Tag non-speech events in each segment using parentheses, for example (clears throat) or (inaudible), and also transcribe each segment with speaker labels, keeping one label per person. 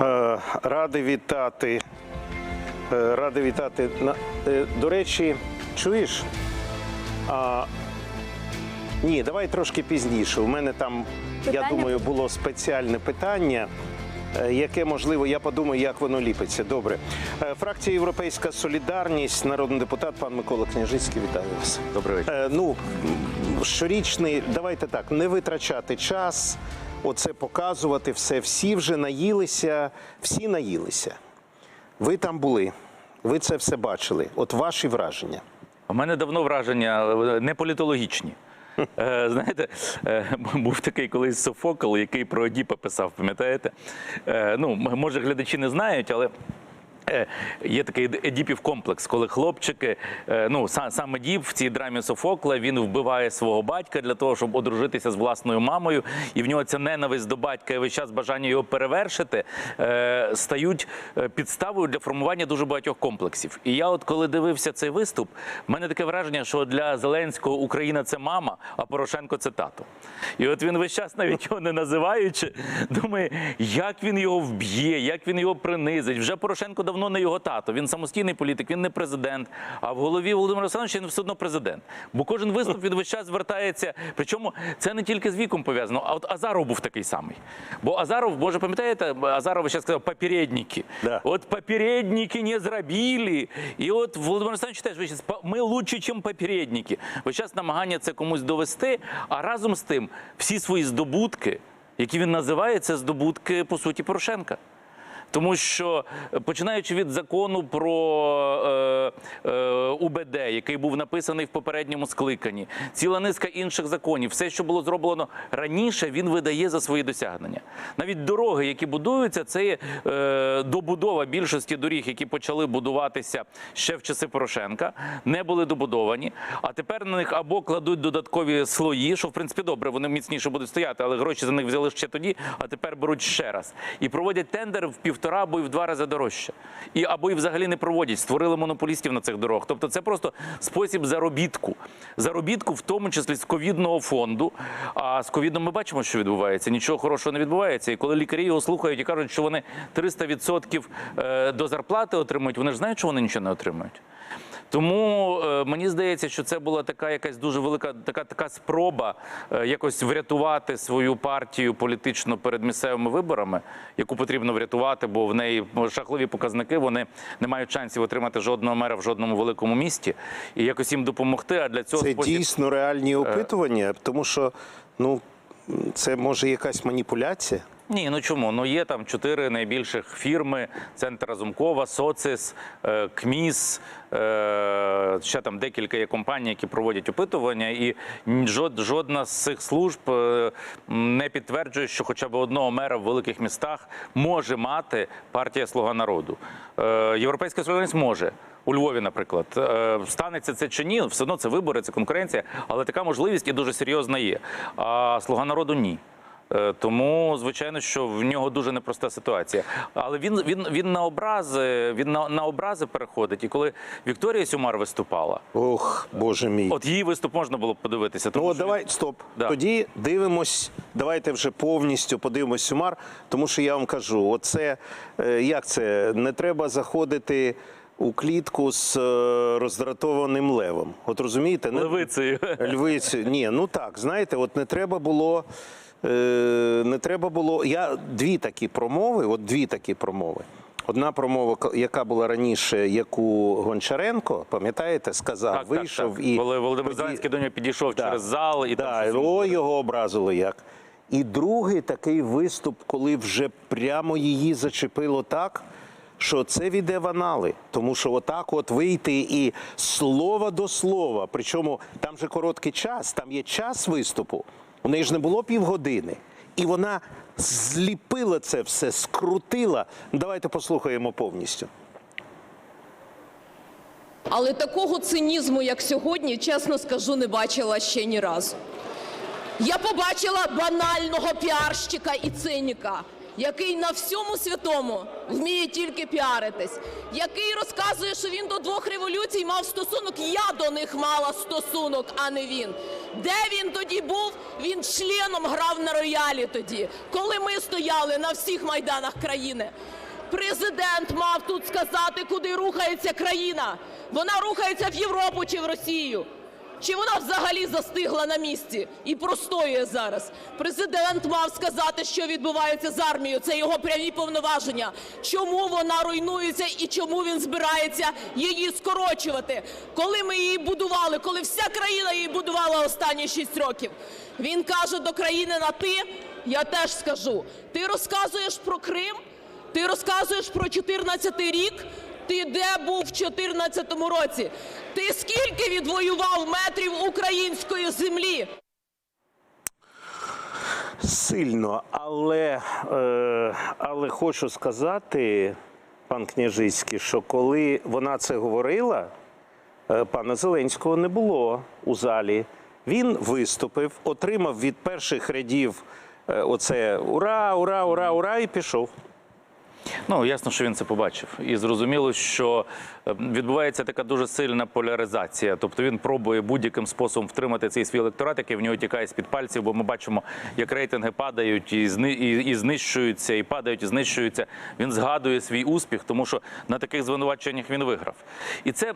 Speaker 1: Е, Радий вітати. Е, Радий вітати. Е, До речі, чуєш? А, ні, давай трошки пізніше. У мене там, я думаю, було спеціальне питання, яке можливо, я подумаю, як воно ліпиться. Добре. Фракція Європейська Солідарність, народний депутат пан Микола Княжицький, вітаю вас.
Speaker 2: Добрий вечір.
Speaker 1: Ну, щорічний, давайте так, не витрачати час, оце показувати все. Всі вже наїлися, всі наїлися. Ви там були, ви це все бачили. От ваші враження.
Speaker 2: У мене давно враження не політологічні. (laughs) Е, Знаєте, е, був такий колись Софокл, який про Одіпа писав, пам'ятаєте? Е, Ну, може, глядачі не знають, але. Е, Є такий Ед- Едіпів комплекс, коли хлопчики, е, ну сам, сам Едіп в цій драмі Софокла він вбиває свого батька для того, щоб одружитися з власною мамою, і в нього ця ненависть до батька і весь час бажання його перевершити е, стають підставою для формування дуже багатьох комплексів. І я, от коли дивився цей виступ, в мене таке враження, що для Зеленського Україна це мама, а Порошенко це тато. І от він весь час, навіть його не називаючи, думає, як він його вб'є, як він його принизить. Вже Порошенко давно не його тато. Він самостійний політик, він не президент. А в голові Володимира Олександровича він все одно президент. Бо кожен виступ він весь час звертається. Причому це не тільки з віком пов'язано, а от Азаров був такий самий. Бо Азаров, може, пам'ятаєте, Азаров ще сказав попередники.
Speaker 1: Да.
Speaker 2: От попередники не зробили. І от Володимир Олександрович теж ви щас, ми лучше, ніж попередники. Ви зараз намагання це комусь довести, а разом з тим всі свої здобутки, які він називає, це здобутки по суті Порошенка. Тому що е, починаючи від закону про е, е, УБД, який був написаний в попередньому скликанні, ціла низка інших законів, все, що було зроблено раніше, він видає за свої досягнення. Навіть дороги, які будуються, це е, добудова більшості доріг, які почали будуватися ще в часи Порошенка, не були добудовані. А тепер на них або кладуть додаткові слої, що в принципі добре, вони міцніше будуть стояти, але гроші за них взяли ще тоді, а тепер беруть ще раз. І проводять тендер в півтора або і в два рази дорожче. І або і взагалі не проводять, створили монополістів на цих дорогах. Тобто це просто спосіб заробітку. Заробітку, в тому числі з ковідного фонду. А з ковідом ми бачимо, що відбувається. Нічого хорошого не відбувається. І коли лікарі його слухають і кажуть, що вони 300% е, до зарплати отримують, вони ж знають, що вони нічого не отримують. Тому е, мені здається, що це була така якась дуже велика така, така спроба е, якось врятувати свою партію політично перед місцевими виборами, яку потрібно врятувати, бо в неї шахливі показники. Вони не мають шансів отримати жодного мера в жодному великому місті і якось їм допомогти. А для цього
Speaker 1: Це
Speaker 2: спосіб...
Speaker 1: дійсно реальні опитування, тому що ну, це може якась маніпуляція.
Speaker 2: Ні, ну чому? Ну є там чотири найбільших фірми: Центр Разумкова, Социс, е, КМІС. е, Ще там декілька є компаній, які проводять опитування, і жодна з цих служб е, не підтверджує, що хоча б одного мера в великих містах може мати партія Слуга народу. Європейська солідарність може. У Львові, наприклад, станеться це чи ні, все одно це вибори, це конкуренція, але така можливість і дуже серйозна є. А слуга народу ні. Е, Тому, звичайно, що в нього дуже непроста ситуація. Але він він він на образи, він на, на образи переходить. І коли Вікторія Сюмар виступала,
Speaker 1: Ох, боже мій.
Speaker 2: от її виступ можна було б подивитися. Тому
Speaker 1: Ну,
Speaker 2: що
Speaker 1: давай, стоп.
Speaker 2: Да.
Speaker 1: Тоді дивимось, давайте вже повністю подивимось сумар, тому що я вам кажу, оце е, як це? Не треба заходити у клітку з е, роздратованим левом. От розумієте, не
Speaker 2: левицею.
Speaker 1: львицю. Ні, ну так, знаєте, от не треба було. Е, Не треба було. Я дві такі промови, от дві такі промови. Одна промова, яка була раніше, яку Гончаренко, пам'ятаєте, сказав,
Speaker 2: Так, так,
Speaker 1: вийшов
Speaker 2: так.
Speaker 1: і
Speaker 2: Коли Володимир Зеленський до нього підійшов
Speaker 1: Да.
Speaker 2: через зал і
Speaker 1: да,
Speaker 2: там
Speaker 1: о, його образило як. І другий такий виступ, коли вже прямо її зачепило так, що це віде в анали. Тому що отак от вийти і слово до слова. Причому там же короткий час, там є час виступу. У неї ж не було півгодини. І вона зліпила це все, скрутила. Давайте послухаємо повністю.
Speaker 3: Але такого цинізму, як сьогодні, чесно скажу, не бачила ще ні разу. Я побачила банального піарщика і циніка, який на всьому святому вміє тільки піаритись, який розказує, що він до двох революцій мав стосунок. Я до них мала стосунок, а не він. Де він тоді був? Він членом грав на роялі тоді, коли ми стояли на всіх майданах країни. Президент мав тут сказати, куди рухається країна. Вона рухається в Європу чи в Росію. Чи вона взагалі застигла на місці і простоює зараз? Президент мав сказати, що відбувається з армією. Це його прямі повноваження. Чому вона руйнується і чому він збирається її скорочувати? Коли ми її будували, коли вся країна її будувала останні 6 років. Він каже до країни на ти. Я теж скажу. Ти розказуєш про Крим, ти розказуєш про 14 рік. Ти де був в 14 році? Ти скільки відвоював метрів української землі?
Speaker 1: Сильно, але, е, але хочу сказати, пан Княжицький, що коли вона це говорила, е, пана Зеленського не було у залі. Він виступив, отримав від перших рядів е, оце ура, ура, ура, ура, і пішов.
Speaker 2: Ну ясно, що він це побачив, і зрозуміло, що е, відбувається така дуже сильна поляризація. Тобто він пробує будь-яким способом втримати цей свій електорат, який в нього тікає з під пальців. Бо ми бачимо, як рейтинги падають і зни і, знищуються, і падають, і знищуються. Він згадує свій успіх, тому що на таких звинуваченнях він виграв. І е, це,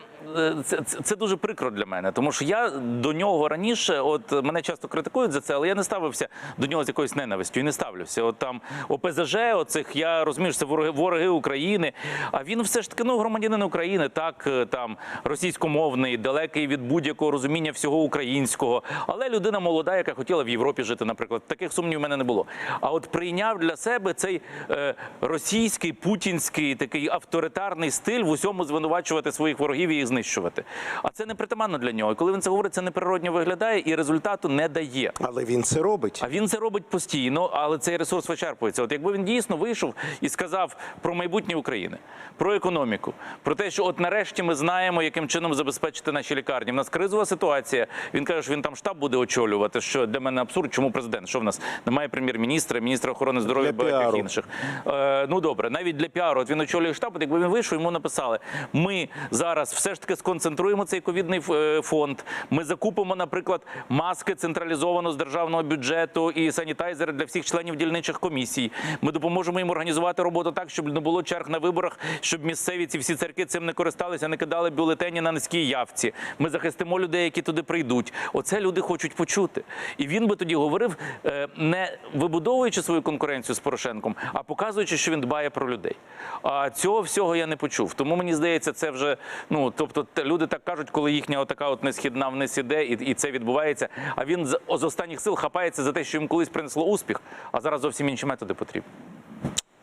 Speaker 2: це, це дуже прикро для мене, тому що я до нього раніше, от мене часто критикують за це, але я не ставився до нього з якоюсь ненавистю і не ставлюся. От там ОПЗЖ, оцих я розумію, що це вороги, вороги України. А він все ж таки ну громадянин України, так е, там російськомовний, далекий від будь-якого розуміння всього українського, але людина молода, яка хотіла в Європі жити, наприклад. Таких сумнівів в мене не було. А от прийняв для себе цей е, російський путінський такий авторитарний стиль в усьому звинувачувати своїх ворогів і їх знищувати. А це не притаманно для нього. І коли він це говорить, це неприродньо виглядає і результату не дає.
Speaker 1: Але він це робить.
Speaker 2: А він це робить постійно, але цей ресурс вичерпується. От якби він дійсно вийшов і сказав про майбутнє України, про економіку, про те, що от нарешті ми знаємо, яким чином забезпечити наші лікарні. У нас кризова ситуація. Він каже, що він там штаб буде очолювати. Що для мене абсурд. Чому президент? Що в нас немає прем'єр-міністра, міністра охорони здоров'я багатьох інших. Е, ну добре, навіть для піару. От він очолює штаб. От якби він вийшов, йому написали: ми зараз все ж таки сконцентруємо цей ковідний е, фонд. Ми закупимо, наприклад, маски централізовано з державного бюджету і санітайзери для всіх членів дільничих комісій. Ми допоможемо їм організувати роботу так, щоб не було черг на виборах, щоб місцеві ці всі церкви цим не користалися, не кидали бюлетені на низькій явці. Ми захистимо людей, які туди прийдуть. Оце люди хочуть почути. І він би тоді говорив, е, не вибудовуючи свою конкуренцію з Порошенком, а показуючи, що він дбає про людей. А цього всього я не почув. Тому мені здається, це вже ну тобто люди так кажуть, коли їхня отака от несхідна вниз іде, і, і це відбувається. А він з, з останніх сил хапається за те, що йому колись принесло успіх, а зараз зовсім інші методи потрібні.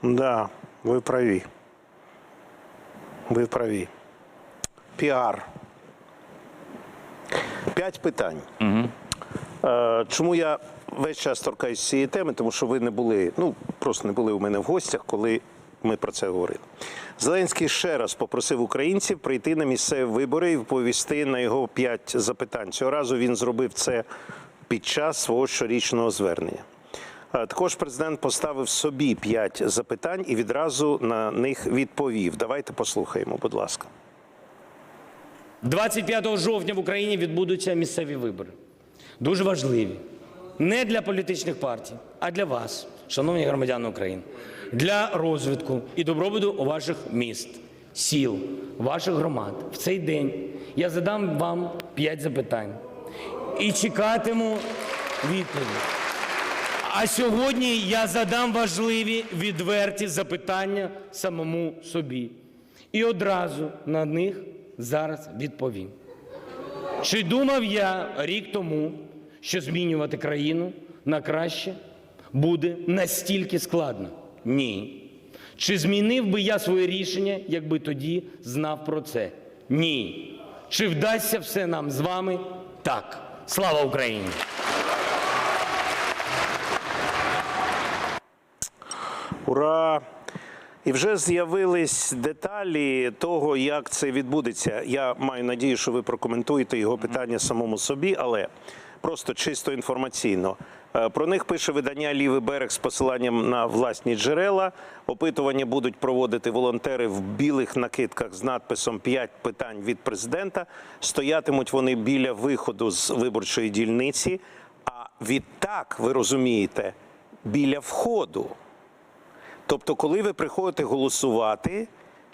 Speaker 1: Да, ви праві. Ви праві. Піар. П'ять питань. Е, Чому я весь час торкаюся цієї теми? Тому що ви не були, ну просто не були у мене в гостях, коли ми про це говорили. Зеленський ще раз попросив українців прийти на місцеві вибори і відповісти на його п'ять запитань. Цього разу він зробив це під час свого щорічного звернення. Також президент поставив собі п'ять запитань і відразу на них відповів. Давайте послухаємо, будь ласка.
Speaker 4: 25 жовтня в Україні відбудуться місцеві вибори. Дуже важливі. Не для політичних партій, а для вас, шановні громадяни України, для розвитку і добробуту ваших міст, сіл, ваших громад. В цей день я задам вам 5 запитань і чекатиму відповідь. А сьогодні я задам важливі відверті запитання самому собі. І одразу на них зараз відповім. Чи думав я рік тому, що змінювати країну на краще буде настільки складно? Ні. Чи змінив би я своє рішення, якби тоді знав про це? Ні. Чи вдасться все нам з вами? Так. Слава Україні!
Speaker 1: Ура! І вже з'явились деталі того, як це відбудеться. Я маю надію, що ви прокоментуєте його питання самому собі, але просто чисто інформаційно. Е, Про них пише видання Лівий берег з посиланням на власні джерела. Опитування будуть проводити волонтери в білих накидках з надписом «5 питань від президента. Стоятимуть вони біля виходу з виборчої дільниці. А відтак, ви розумієте, біля входу. Тобто, коли ви приходите голосувати,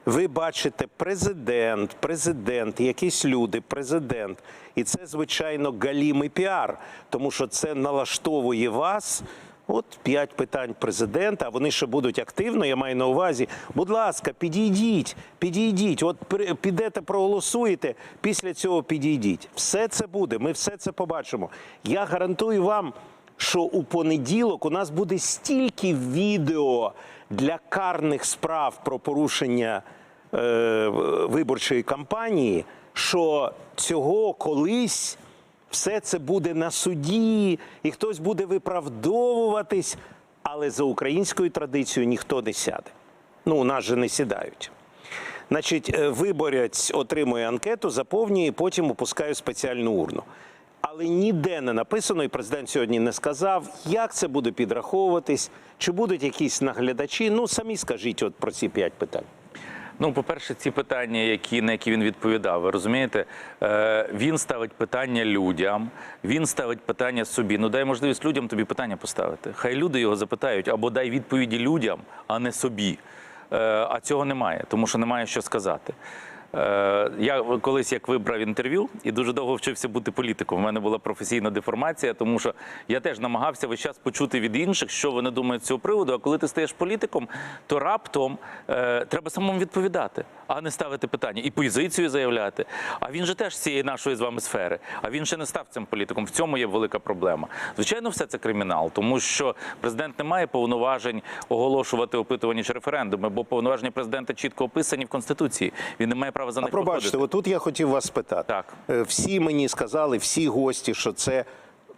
Speaker 1: ви бачите президент, президент, якісь люди, президент. І це, звичайно, галімий піар, тому що це налаштовує вас. От п'ять питань президента, а вони ще будуть активно. Я маю на увазі. Будь ласка, підійдіть, підійдіть. От підете, проголосуєте. Після цього підійдіть. Все це буде. Ми все це побачимо. Я гарантую вам, що у понеділок у нас буде стільки відео для карних справ про порушення е, виборчої кампанії, що цього колись все це буде на суді, і хтось буде виправдовуватись, але за українською традицією ніхто не сяде. Ну, у нас же не сідають. Значить, е, виборець отримує анкету, заповнює і потім опускає спеціальну урну. Але ніде не написано, і президент сьогодні не сказав, як це буде підраховуватись, чи будуть якісь наглядачі. Ну, самі скажіть от про ці п'ять питань.
Speaker 2: Ну, по-перше, ці питання, які, на які він відповідав, ви розумієте, е, він ставить питання людям, він ставить питання собі. Ну дай можливість людям тобі питання поставити. Хай люди його запитають або дай відповіді людям, а не собі. Е, а цього немає, тому що немає що сказати. Е, Я колись як вибрав інтерв'ю і дуже довго вчився бути політиком. У мене була професійна деформація, тому що я теж намагався весь час почути від інших, що вони думають з цього приводу. А коли ти стаєш політиком, то раптом е, треба самому відповідати, а не ставити питання і позицію заявляти. А він же теж з цієї нашої з вами сфери. А він ще не став цим політиком. В цьому є велика проблема. Звичайно, все це кримінал, тому що президент не має повноважень оголошувати опитування чи референдуми, бо повноваження президента чітко описані в конституції. Він не має права за
Speaker 1: А пробачте, отут я хотів вас спитати.
Speaker 2: Так.
Speaker 1: Е, Всі мені сказали, всі гості, що це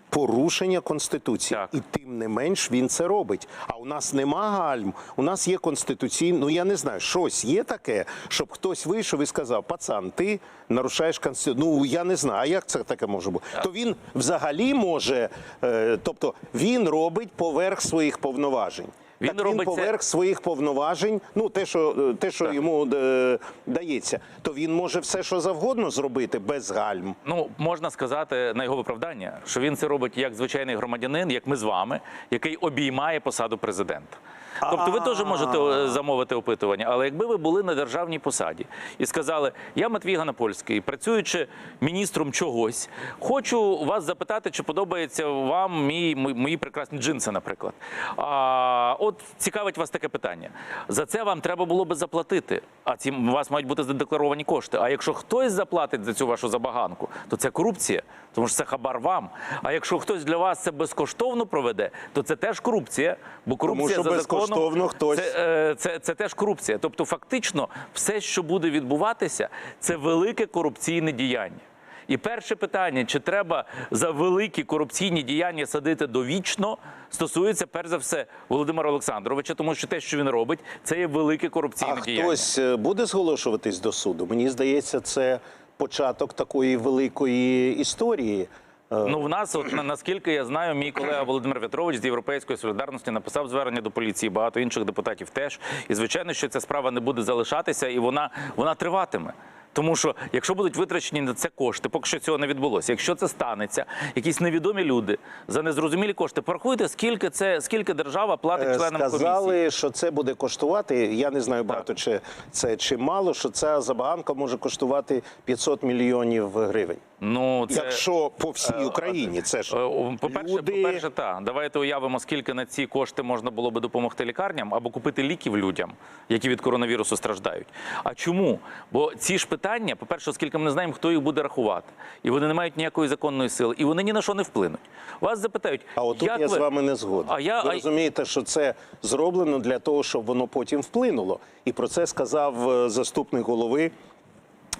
Speaker 1: порушення Конституції.
Speaker 2: Так.
Speaker 1: І тим не менш він це робить. А у нас нема гальм, у нас є конституційний, ну я не знаю, щось є таке, щоб хтось вийшов і сказав: пацан, ти нарушаєш Конституцію. Ну я не знаю, а як це таке може бути? То він взагалі може, е, тобто він робить поверх своїх повноважень.
Speaker 2: Він
Speaker 1: так він
Speaker 2: робить це-
Speaker 1: поверх своїх повноважень, ну те, що е, те, що йому е, дається, то він може все, що завгодно зробити без гальм.
Speaker 2: Ну, можна сказати на його виправдання, що він це робить як звичайний громадянин, як ми з вами, який обіймає посаду президента. Тобто ви теж можете е, замовити опитування, але якби ви були на державній посаді і сказали, я Матвій Ганапольський, працюючи міністром чогось, хочу вас запитати, чи подобається вам мій, мої, прекрасні джинси, наприклад. А, от цікавить вас таке питання. За це вам треба було би заплатити, а ці у вас мають бути задекларовані кошти. А якщо хтось заплатить за цю вашу забаганку, то це корупція, тому що це хабар вам. А якщо хтось для вас це безкоштовно проведе, то це теж корупція, бо корупція за
Speaker 1: безкоштовно хтось-
Speaker 2: це, е, це, це теж корупція. Тобто, фактично, все, що буде відбуватися, це велике корупційне діяння. І перше питання: чи треба за великі корупційні діяння садити довічно, стосується перш за все Володимира Олександровича, тому що те, що він робить, це є велике корупційне
Speaker 1: А
Speaker 2: діяння.
Speaker 1: хтось е, буде зголошуватись до суду? Мені здається, це початок такої великої історії.
Speaker 2: Ну, в нас, от наскільки я знаю, мій колега Володимир В'ятрович з Європейської солідарності написав звернення до поліції. Багато інших депутатів теж. І звичайно, що ця справа не буде залишатися, і вона, вона триватиме. Тому що якщо будуть витрачені на це кошти, поки що цього не відбулося. Якщо це станеться, якісь невідомі люди за незрозумілі кошти, порахуйте, скільки це скільки держава платить
Speaker 1: Е,
Speaker 2: членам
Speaker 1: Сказали,
Speaker 2: комісії.
Speaker 1: що це буде коштувати. Я не знаю багато чи це чи мало. Що ця забаганка може коштувати 500 мільйонів гривень.
Speaker 2: Ну це
Speaker 1: Якщо по всій Україні, це ж
Speaker 2: Е, По-перше,
Speaker 1: люди...
Speaker 2: по-перше, так. Давайте уявимо, скільки на ці кошти можна було би допомогти лікарням або купити ліків людям, які від коронавірусу страждають. А чому? Бо ці ж питання, по-перше, оскільки ми не знаємо, хто їх буде рахувати, і вони не мають ніякої законної сили, і вони ні на що не вплинуть. Вас запитають,
Speaker 1: А отут
Speaker 2: як
Speaker 1: я
Speaker 2: ви...
Speaker 1: з вами не згоден.
Speaker 2: А я-
Speaker 1: Ви розумієте, що це зроблено для того, щоб воно потім вплинуло. І про це сказав е, заступник голови.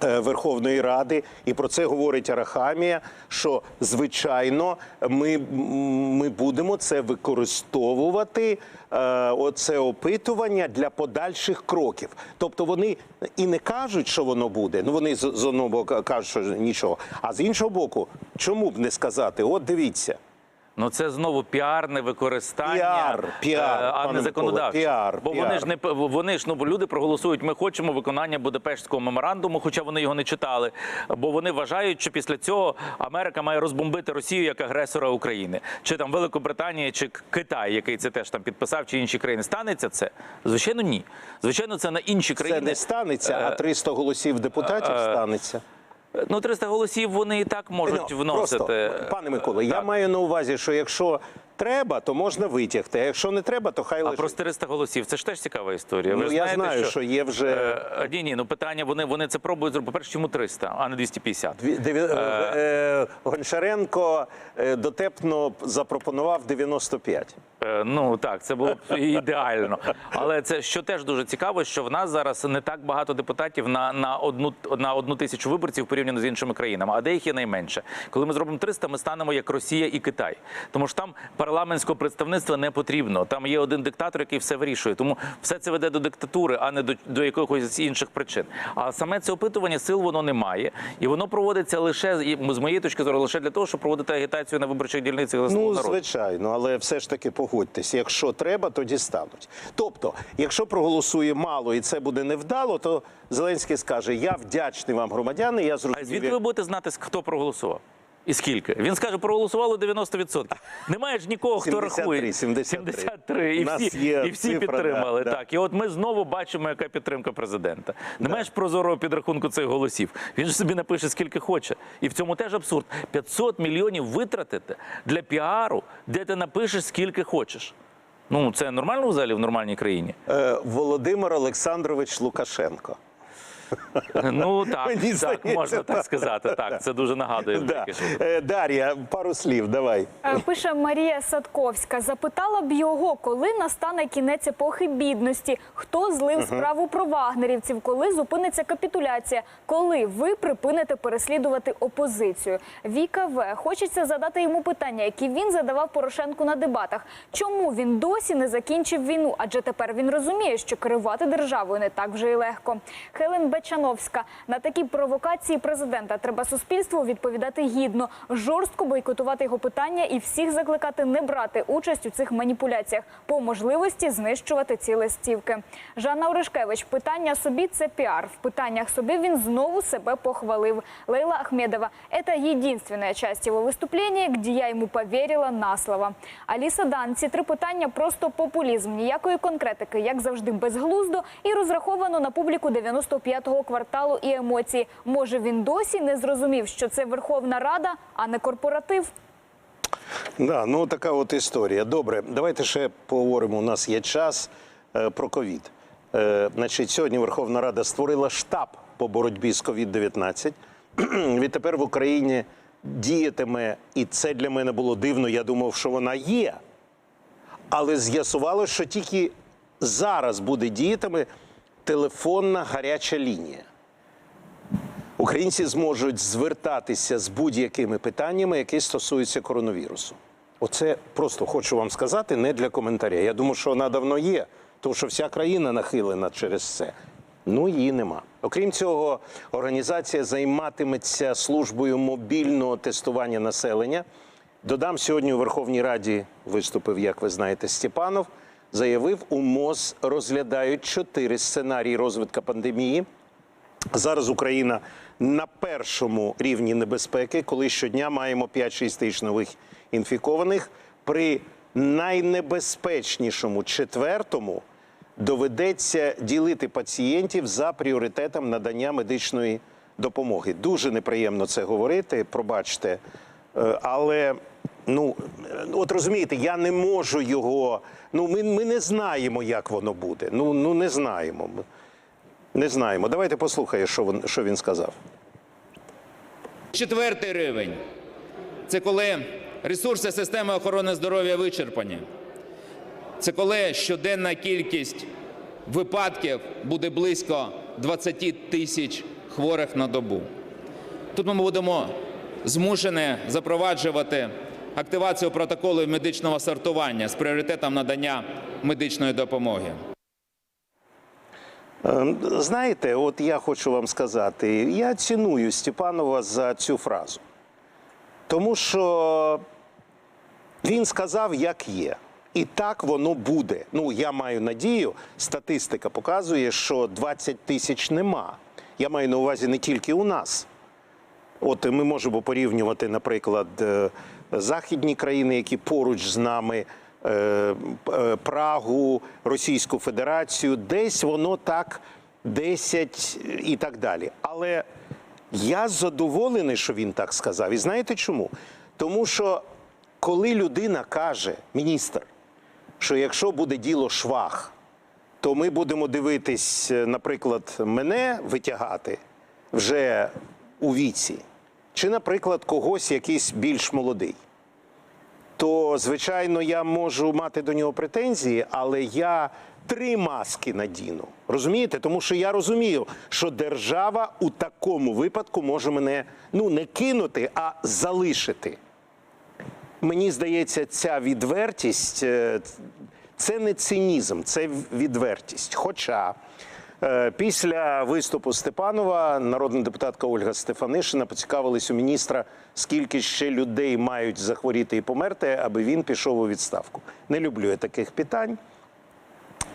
Speaker 1: Е, Верховної Ради, і про це говорить Арахамія. Що звичайно ми, ми будемо це використовувати, е, оце опитування для подальших кроків. Тобто вони і не кажуть, що воно буде. Ну вони з, одного боку кажуть, що нічого. А з іншого боку, чому б не сказати? От дивіться.
Speaker 2: Ну це знову піарне використання,
Speaker 1: Піар, піар,
Speaker 2: е, а не законодавче.
Speaker 1: Піар,
Speaker 2: Бо вони ж не вони ж ну люди проголосують. Ми хочемо виконання Будапештського меморандуму, хоча вони його не читали. Бо вони вважають, що після цього Америка має розбомбити Росію як агресора України, чи там Великобританія, чи Китай, який це теж там підписав, чи інші країни. Станеться це? Звичайно, ні. Звичайно, це на інші країни Це
Speaker 1: не станеться, а 300 голосів депутатів станеться.
Speaker 2: Ну 300 голосів вони і так можуть
Speaker 1: Ну,
Speaker 2: вносити.
Speaker 1: Просто, пане Миколе, я маю на увазі, що якщо треба, то можна витягти. А якщо не треба, то хай
Speaker 2: А
Speaker 1: лежить.
Speaker 2: про 400 голосів це ж теж цікава історія.
Speaker 1: Ну,
Speaker 2: Ви
Speaker 1: я
Speaker 2: знаєте,
Speaker 1: знаю, що є вже-
Speaker 2: Е, ні, ні, ну питання вони, вони це пробують зробити. По-перше, чому 300, а не 250?
Speaker 1: Дві- деві- е, Гончаренко е, дотепно запропонував 95.
Speaker 2: Е, Ну так, це було б ідеально. Але це що теж дуже цікаво, що в нас зараз не так багато депутатів на, на одну на одну тисячу виборців порівняно з іншими країнами, а деяких є найменше. Коли ми зробимо 300, ми станемо як Росія і Китай. Тому що там парламентського представництва не потрібно. Там є один диктатор, який все вирішує. Тому все це веде до диктатури, а не до, до якихось інших причин. А саме це опитування сил воно не має, і воно проводиться лише з моєї точки зору, лише для того, щоб проводити агітацію на виборчих дільницях
Speaker 1: Ну,
Speaker 2: народу».
Speaker 1: звичайно, але все ж таки погодьтесь, якщо треба, тоді стануть. Тобто, якщо проголосує мало і це буде невдало, то Зеленський скаже: Я вдячний вам, громадяни. Я
Speaker 2: А
Speaker 1: зрозумів.
Speaker 2: звідки ви будете знати, хто проголосував? І скільки? Він скаже, проголосувало 90%. Немає ж нікого, хто
Speaker 1: 73,
Speaker 2: рахує.
Speaker 1: 73.
Speaker 2: 73. І
Speaker 1: У нас
Speaker 2: всі,
Speaker 1: є
Speaker 2: і всі
Speaker 1: цифра,
Speaker 2: підтримали.
Speaker 1: да, да.
Speaker 2: Так. І от ми знову бачимо, яка підтримка президента. Немає ж прозорого підрахунку цих голосів. Він ж собі напише, скільки хоче. І в цьому теж абсурд. 500 мільйонів витратити для піару, де ти напишеш, скільки хочеш. Ну, це нормально взагалі в нормальній країні?
Speaker 1: Е, Володимир Олександрович Лукашенко.
Speaker 2: Ну (laughs) так,
Speaker 1: Мені
Speaker 2: так
Speaker 1: здається,
Speaker 2: можна так сказати. Так, це дуже нагадує.
Speaker 1: Да. Е, Дар'я, пару слів, давай.
Speaker 5: Е, Пише Марія Садковська. Запитала б його, коли настане кінець епохи бідності, хто злив справу про вагнерівців, коли зупиниться капітуляція, коли ви припините переслідувати опозицію. Віка В. Хочеться задати йому питання, які він задавав Порошенку на дебатах. Чому він досі не закінчив війну? Адже тепер він розуміє, що керувати державою не так вже й легко. Хелен Бечановська на такі провокації президента треба суспільству відповідати гідно, жорстко бойкотувати його питання і всіх закликати не брати участь у цих маніпуляціях, по можливості знищувати ці листівки. Жанна Оришкевич, питання собі це піар. В питаннях собі він знову себе похвалив. Лейла Ахмедова, это единственная часть его выступления, где я йому повірила на слово. Аліса Дан, ці три питання просто популізм, ніякої конкретики, як завжди, безглуздо і розраховано на публіку 95-го кварталу і емоції. Може, він досі не зрозумів, що це Верховна Рада, а не корпоратив.
Speaker 1: Да, ну така от історія. Добре, давайте ще поговоримо. У нас є час е, про ковід. Е, значить, сьогодні Верховна Рада створила штаб по боротьбі з ковід-19. (clears throat) Відтепер в Україні діятиме, і це для мене було дивно. Я думав, що вона є. Але з'ясувалося, що тільки зараз буде діятиме телефонна гаряча лінія. Українці зможуть звертатися з будь-якими питаннями, які стосуються коронавірусу. Оце просто хочу вам сказати не для коментаря. Я думаю, що вона давно є, тому що вся країна нахилена через це. Ну її нема. Окрім цього, організація займатиметься службою мобільного тестування населення. Додам сьогодні у Верховній Раді виступив, як ви знаєте, Степанов. Заявив, у МОЗ розглядають чотири сценарії розвитку пандемії. Зараз Україна на першому рівні небезпеки, коли щодня маємо 5-6 тисяч нових інфікованих. При найнебезпечнішому четвертому доведеться ділити пацієнтів за пріоритетом надання медичної допомоги. Дуже неприємно це говорити, пробачте. Е, Але ну от розумієте, я не можу його. Ну, ми, ми не знаємо, як воно буде. Ну, ну не знаємо. Не знаємо. Давайте послухаємо, що він, що він сказав.
Speaker 6: Четвертий рівень це коли ресурси системи охорони здоров'я вичерпані. Це коли щоденна кількість випадків буде близько 20 тисяч хворих на добу. Тут ми будемо змушені запроваджувати активацію протоколів медичного сортування з пріоритетом надання медичної допомоги.
Speaker 1: Е, Знаєте, от я хочу вам сказати, я ціную Степанова за цю фразу. Тому що Він сказав, як є. І так воно буде. Ну, я маю надію, статистика показує, що 20 тисяч нема. Я маю на увазі не тільки у нас. От ми можемо порівнювати, наприклад, е, західні країни, які поруч з нами, е, е, Прагу, Російську Федерацію, десь воно так 10 і так далі. Але я задоволений, що він так сказав. І знаєте чому? Тому що коли людина каже, міністр, що якщо буде діло швах, то ми будемо дивитись, е, наприклад, мене витягати вже у віці, чи, наприклад, когось якийсь більш молодий. То, звичайно, я можу мати до нього претензії, але я три маски надіну. Розумієте? Тому що я розумію, що держава у такому випадку може мене ну не кинути, а залишити. Мені здається, ця відвертість е, це не цинізм, це відвертість. Хоча після виступу Степанова народна депутатка Ольга Стефанишина поцікавилась у міністра, скільки ще людей мають захворіти і померти, аби він пішов у відставку. Не люблю я таких питань.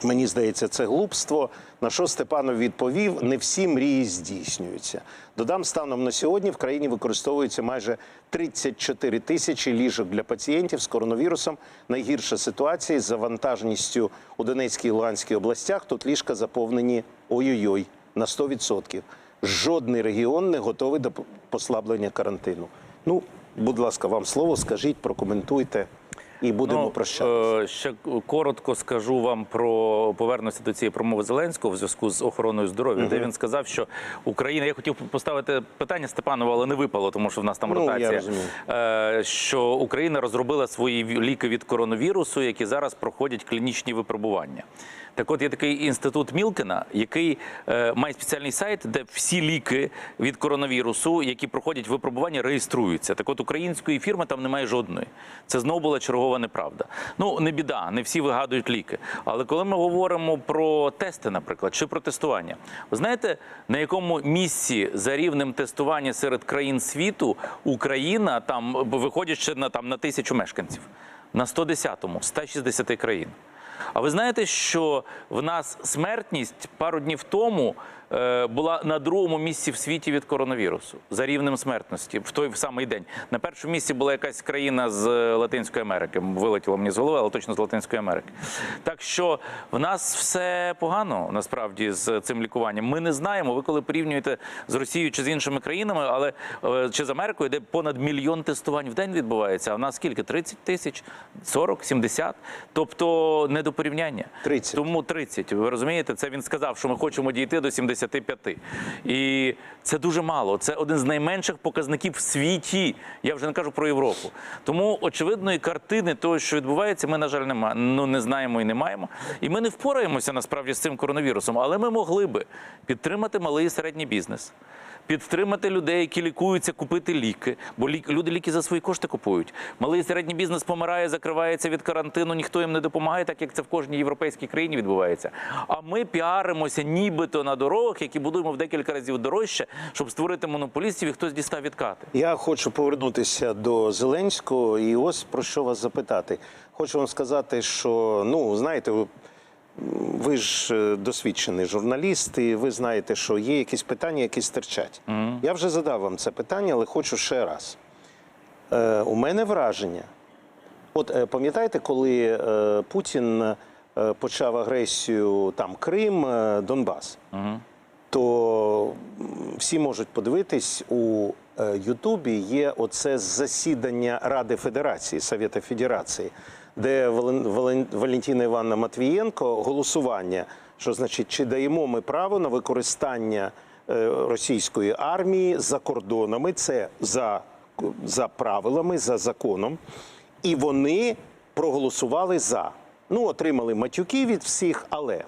Speaker 1: Мені здається, це глупство. На що Степанов відповів: не всі мрії здійснюються. Додам станом на сьогодні в країні використовується майже 34 тисячі ліжок для пацієнтів з коронавірусом. Найгірша ситуація з завантаженістю у Донецькій і Луганській областях. Тут ліжка заповнені ой-ой-ой на 100%. Жодний регіон не готовий до послаблення карантину. Ну, будь ласка, вам слово, скажіть, прокоментуйте і будемо прощатися.
Speaker 2: е, Ще коротко скажу вам про повернуся до цієї промови Зеленського в зв'язку з охороною здоров'я, де він сказав, що Україна. Я хотів поставити питання Степанову, але не випало, тому що в нас там
Speaker 1: Ну,
Speaker 2: ротація.
Speaker 1: розумію.
Speaker 2: Е, Що Україна розробила свої ліки від коронавірусу, які зараз проходять клінічні випробування. Так, от є такий інститут Мілкена, який е, має спеціальний сайт, де всі ліки від коронавірусу, які проходять випробування, реєструються. Так, от української фірми там немає жодної. Це знову була чергова неправда. Ну не біда, не всі вигадують ліки. Але коли ми говоримо про тести, наприклад, чи про тестування, ви знаєте, на якому місці за рівнем тестування серед країн світу Україна там виходячи на там на тисячу мешканців, на 110-му, 160 країн. А ви знаєте, що в нас смертність пару днів тому була на другому місці в світі від коронавірусу за рівнем смертності в той самий день. На першому місці була якась країна з е, Латинської Америки. Вилетіло мені з голови, але точно з Латинської Америки. Так що в нас все погано насправді з цим лікуванням. Ми не знаємо. Ви коли порівнюєте з Росією чи з іншими країнами, але е, чи з Америкою, де понад мільйон тестувань в день відбувається, а в нас скільки? 30 тисяч, 40, 70? Тобто не до порівняння.
Speaker 1: 30.
Speaker 2: Тому 30. Ви розумієте, це він сказав, що ми хочемо дійти до 75. І це дуже мало. Це один з найменших показників в світі. Я вже не кажу про Європу. Тому очевидної картини того, що відбувається, ми, на жаль, нема, ну, не знаємо і не маємо. І ми не впораємося насправді з цим коронавірусом, але ми могли би підтримати малий і середній бізнес. Підтримати людей, які лікуються, купити ліки, бо люди ліки за свої кошти купують. Малий і середній бізнес помирає, закривається від карантину, ніхто їм не допомагає, так як це в кожній європейській країні відбувається. А ми піаримося нібито на дорогах, які будуємо в декілька разів дорожче, щоб створити монополістів і хтось дістав відкати.
Speaker 1: Я хочу повернутися до Зеленського і ось про що вас запитати. Хочу вам сказати, що ну знаєте, ви- ж е, досвідчений журналіст, і ви знаєте, що є якісь питання, які стирчать. Я вже задав вам це питання, але хочу ще раз. Е, у мене враження. От е, пам'ятаєте, коли е, Путін е, почав агресію там Крим, е, Донбас? то всі можуть подивитись у е, Ютубі. Є оце засідання Ради Федерації Совєта Федерації, де Вален- Вален- Валентина Івановна Матвієнко голосування, що значить, чи даємо ми право на використання е, російської армії за кордонами. Це за, за правилами, за законом. І вони проголосували за. Ну, отримали матюки від всіх, але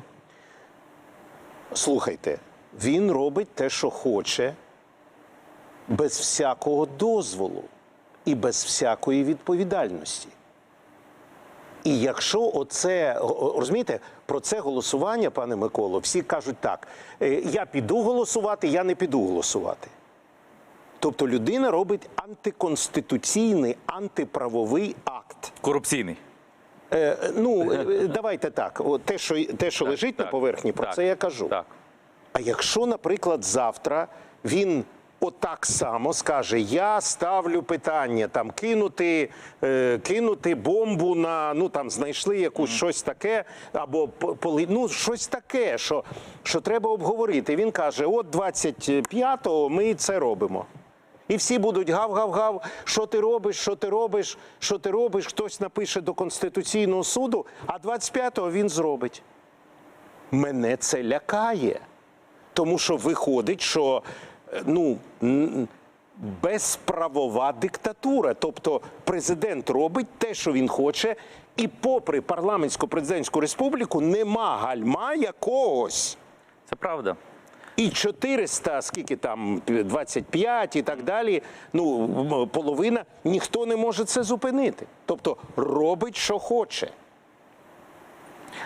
Speaker 1: Слухайте, він робить те, що хоче, без всякого дозволу і без всякої відповідальності. І якщо оце розумієте, про це голосування, пане Миколо, всі кажуть так: е, я піду голосувати, я не піду голосувати. Тобто людина робить антиконституційний, антиправовий акт.
Speaker 2: Корупційний.
Speaker 1: Е, ну, е, давайте так. О, те, що, те, що лежить на поверхні, про
Speaker 2: так,
Speaker 1: це я кажу.
Speaker 2: Так.
Speaker 1: А якщо, наприклад, завтра він отак само скаже: Я ставлю питання там кинути, е, кинути бомбу на ну там знайшли якусь щось таке, або ну щось таке, що, що треба обговорити. Він каже: от 25-го ми це робимо. І всі будуть гав-гав-гав, що ти робиш, що ти робиш, що ти робиш. Хтось напише до Конституційного суду, а 25-го він зробить. Мене це лякає. Тому що виходить, що ну, безправова диктатура. Тобто президент робить те, що він хоче, і попри парламентсько-президентську республіку нема гальма якогось.
Speaker 2: Це правда.
Speaker 1: І 400, скільки там, 25 і так далі, ну, половина, ніхто не може це зупинити. Тобто робить, що хоче.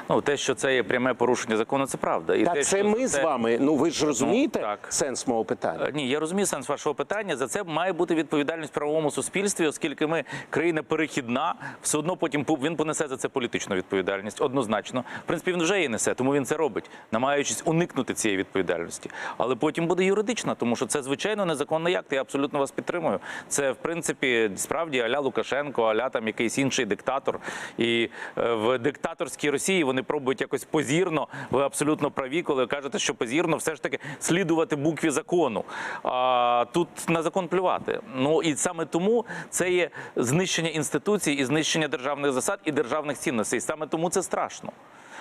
Speaker 2: Ну, те, що це є пряме порушення закону, це правда. І
Speaker 1: Та
Speaker 2: те,
Speaker 1: це
Speaker 2: що
Speaker 1: ми з вами. Ну ви ж розумієте
Speaker 2: так.
Speaker 1: сенс мого питання?
Speaker 2: Е, Ні, я розумію сенс вашого питання. За це має бути відповідальність в правовому суспільстві, оскільки ми країна перехідна, все одно потім він понесе за це політичну відповідальність. Однозначно. В принципі, він вже її несе, тому він це робить, намагаючись уникнути цієї відповідальності. Але потім буде юридична, тому що це звичайно незаконний акт. Я абсолютно вас підтримую. Це в принципі справді аля Лукашенко, аля там якийсь інший диктатор. І е, в диктаторській Росії вони пробують якось позірно. Ви абсолютно праві, коли кажете, що позірно все ж таки слідувати букві закону. А тут на закон плювати. Ну і саме тому це є знищення інституцій і знищення державних засад і державних цінностей. Саме тому це страшно.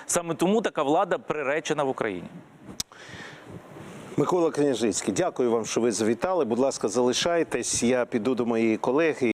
Speaker 2: Саме тому така влада приречена в Україні.
Speaker 1: Микола Княжицький, дякую вам, що ви завітали. Будь ласка, залишайтесь. Я піду до моєї колеги.